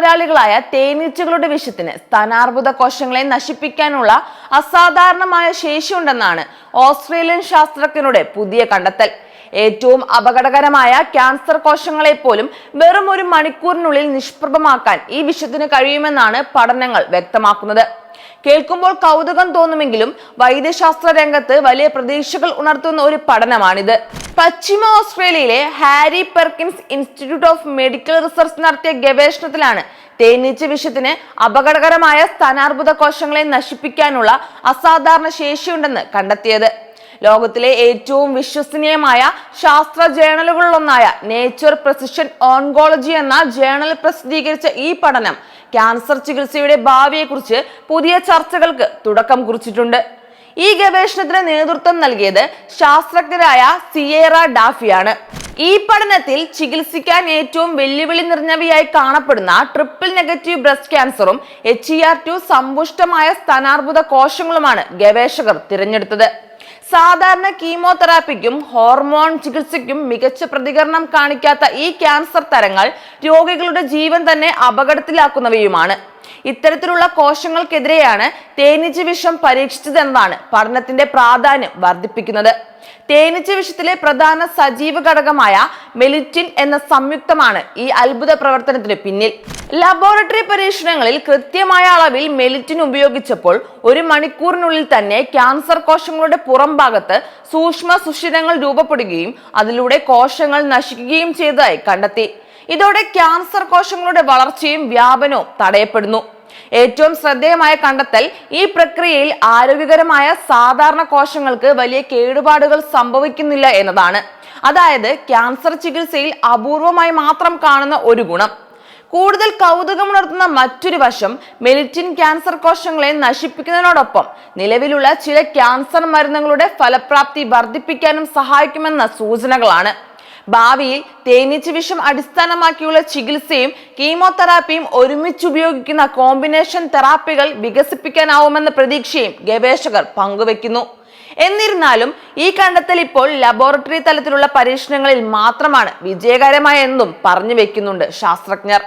പോരാളികളായ തേനീച്ചകളുടെ വിഷത്തിന് സ്ഥാനാർബുദ കോശങ്ങളെ നശിപ്പിക്കാനുള്ള അസാധാരണമായ ശേഷിയുണ്ടെന്നാണ് ഓസ്ട്രേലിയൻ ശാസ്ത്രജ്ഞരുടെ പുതിയ കണ്ടെത്തൽ. ഏറ്റവും അപകടകരമായ ക്യാൻസർ കോശങ്ങളെ പോലും വെറും ഒരു മണിക്കൂറിനുള്ളിൽ നിഷ്പ്രഭമാക്കാൻ ഈ വിഷത്തിന് കഴിയുമെന്നാണ് പഠനങ്ങൾ വ്യക്തമാക്കുന്നത്. കേൾക്കുമ്പോൾ കൗതുകം തോന്നുമെങ്കിലും വൈദ്യശാസ്ത്ര രംഗത്ത് വലിയ പ്രതീക്ഷകൾ ഉണർത്തുന്ന ഒരു പഠനമാണിത്. പശ്ചിമ ഓസ്ട്രേലിയയിലെ Harry Perkins Institute of Medical Research നടത്തിയ ഗവേഷണത്തിലാണ് തേനീച്ച വിഷത്തിന് അപകടകരമായ സ്ഥാനാർബുദ കോശങ്ങളെ നശിപ്പിക്കാനുള്ള അസാധാരണ ശേഷിയുണ്ടെന്ന് കണ്ടെത്തിയത്. ലോകത്തിലെ ഏറ്റവും വിശ്വസനീയമായ ശാസ്ത്ര ജേണലുകളിലൊന്നായ നേച്ചർ പ്രസിഷൻ ഓൺകോളജി എന്ന ജേണൽ പ്രസിദ്ധീകരിച്ച ഈ പഠനം ക്യാൻസർ ചികിത്സയുടെ ഭാവിയെക്കുറിച്ച് പുതിയ ചർച്ചകൾക്ക് തുടക്കം കുറിച്ചിട്ടുണ്ട്. ഈ ഗവേഷണത്തിന് നേതൃത്വം നൽകിയത് ശാസ്ത്രജ്ഞരായ സിയേറ ഡാഫിയാണ്. ഈ പഠനത്തിൽ ചികിത്സിക്കാൻ ഏറ്റവും വെല്ലുവിളി നിറഞ്ഞവയായി കാണപ്പെടുന്ന ട്രിപ്പിൾ നെഗറ്റീവ് ബ്രസ്റ്റ് ക്യാൻസറും എച്ച് ഇ ആർ ടു സമ്പുഷ്ടമായ സ്ഥാനാർബുദ കോശങ്ങളുമാണ് ഗവേഷകർ തിരഞ്ഞെടുത്തത്. സാധാരണ കീമോതെറാപ്പിക്കും ഹോർമോൺ ചികിത്സയ്ക്കും മികച്ച പ്രതികരണം കാണിക്കാത്ത ഈ ക്യാൻസർ തരങ്ങൾ രോഗികളുടെ ജീവൻ തന്നെ അപകടത്തിലാക്കുന്നവയുമാണ്. ഇത്തരത്തിലുള്ള കോശങ്ങൾക്കെതിരെയാണ് തേനീച്ച വിഷം പരീക്ഷിച്ചതെന്നാണ് പഠനത്തിന്റെ പ്രാധാന്യം വർദ്ധിപ്പിക്കുന്നത്. തേനീച്ച വിഷത്തിലെ പ്രധാന സജീവ ഘടകമായ മെലിറ്റിൻ എന്ന സംയുക്തമാണ് ഈ അത്ഭുത പ്രവർത്തനത്തിന് പിന്നിൽ. ലബോറട്ടറി പരീക്ഷണങ്ങളിൽ കൃത്യമായ അളവിൽ മെലിറ്റിൻ ഉപയോഗിച്ചപ്പോൾ ഒരു മണിക്കൂറിനുള്ളിൽ തന്നെ ക്യാൻസർ കോശങ്ങളുടെ പുറം ഭാഗത്ത് സൂക്ഷ്മ സുഷിരങ്ങൾ രൂപപ്പെടുകയും അതിലൂടെ കോശങ്ങൾ നശിക്കുകയും ചെയ്തതായി കണ്ടെത്തി. ഇതോടെ ക്യാൻസർ കോശങ്ങളുടെ വളർച്ചയും വ്യാപനവും തടയപ്പെടുന്നു. ഏറ്റവും ശ്രദ്ധേയമായ കണ്ടെത്തൽ ഈ പ്രക്രിയയിൽ ആരോഗ്യകരമായ സാധാരണ കോശങ്ങൾക്ക് വലിയ കേടുപാടുകൾ സംഭവിക്കുന്നില്ല എന്നതാണ്. അതായത് ക്യാൻസർ ചികിത്സയിൽ അപൂർവമായി മാത്രം കാണുന്ന ഒരു ഗുണം. കൂടുതൽ കൗതുകമുണർത്തുന്ന മറ്റൊരു വശം മെലിറ്റിൻ ക്യാൻസർ കോശങ്ങളെ നശിപ്പിക്കുന്നതിനോടൊപ്പം നിലവിലുള്ള ചില ക്യാൻസർ മരുന്നുകളുടെ ഫലപ്രാപ്തി വർദ്ധിപ്പിക്കാനും സഹായിക്കുമെന്ന സൂചനകളാണ്. ഭാവിയിൽ തേനീച്ച വിഷം അടിസ്ഥാനമാക്കിയുള്ള ചികിത്സയും കീമോതെറാപ്പിയും ഒരുമിച്ച് ഉപയോഗിക്കുന്ന കോമ്പിനേഷൻ തെറാപ്പികൾ വികസിപ്പിക്കാനാവുമെന്ന പ്രതീക്ഷയും ഗവേഷകർ പങ്കുവെക്കുന്നു എന്നിരുന്നാലും ഈ കണ്ടെത്തൽ ഇപ്പോൾ ലബോറട്ടറി തലത്തിലുള്ള പരീക്ഷണങ്ങളിൽ മാത്രമാണ് വിജയകരമായ എന്നും പറഞ്ഞു വെക്കുന്നുണ്ട് ശാസ്ത്രജ്ഞർ.